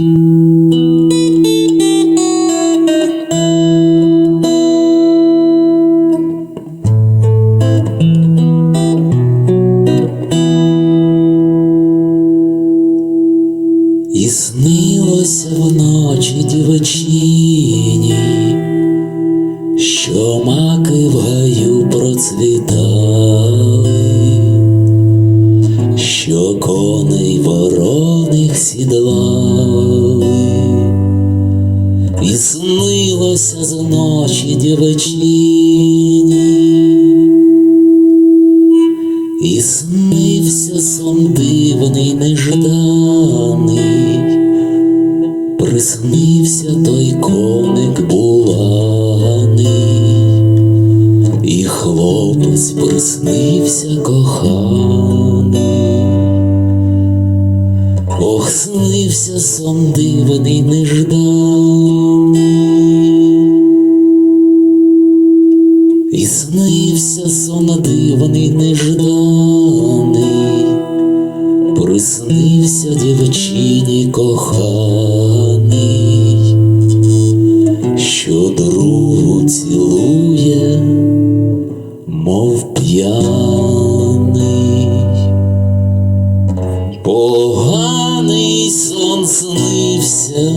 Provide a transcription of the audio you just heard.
І снилося вночі дівчині, що маки в гаю процвітали, що коней вороних сідлали, і снилося з ночі дівчині, і снився сон дивний нежданий, приснився той коник буланий, і хлопець приснився коханий. Ох, снився сон дивний нежданий, і снився сон дивний нежданий, приснився дівчині коханий, що другу цілує, мов п'яний. Поганий сон снився,